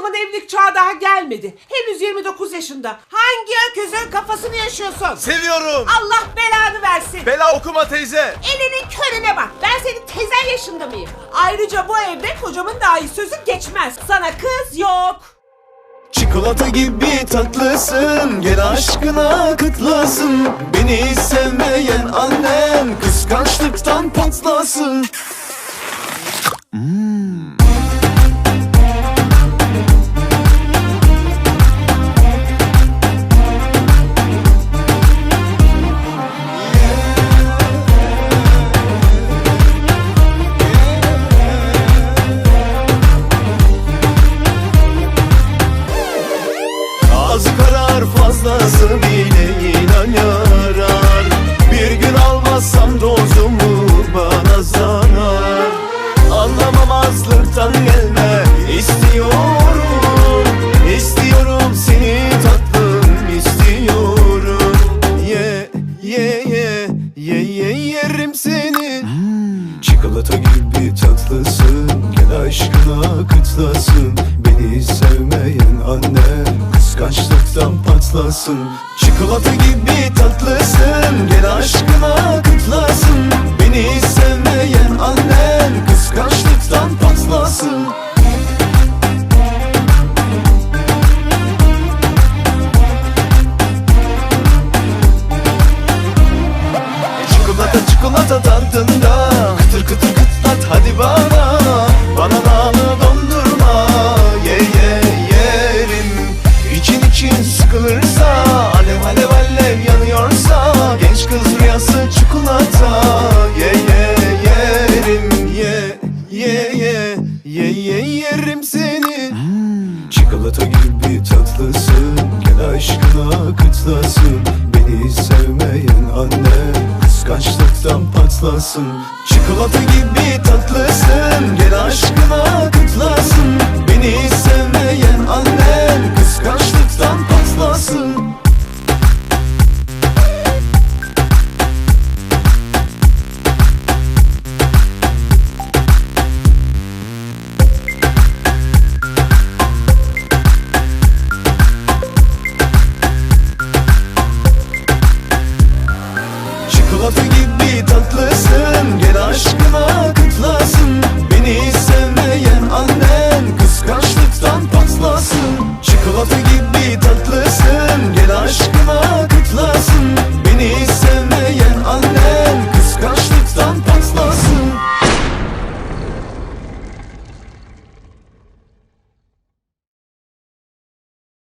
zaman evlilik çağı daha gelmedi. Henüz 29 yaşında. Hangi öküzün kafasını yaşıyorsun? Seviyorum. Allah belanı versin. Bela okuma teyze. Elinin körüne bak. Ben senin tezen yaşında mıyım? Ayrıca bu evde kocamın dahi sözü geçmez. Sana kız yok. Çikolata gibi tatlısın Gel aşkına kıtlasın Beni sevmeyen annen Kıskançlıktan patlasın fazlası bile inan yarar Bir gün almazsam dozumu bana zarar. Anlamamazlıktan gelme istiyorum. İstiyorum seni tatlım istiyorum. Ye ye ye ye ye yerim seni. Çikolata gibi tatlısın Gel aşkına kıtlasın. Beni sevmeyen anne Kıskançlıktan patlasın. Çikolata gibi tatlısın. Gel aşkına kıtlasın Beni sevmeyen sıkılırsa Alev alev alev yanıyorsa Genç kız rüyası çikolata. Ye ye yerim Ye ye ye Ye ye yerim seni. Çikolata gibi tatlısın Gel aşkına kıtlasın. Beni sevmeyen anne Kıskançlıktan patlasın. Çikolata gibi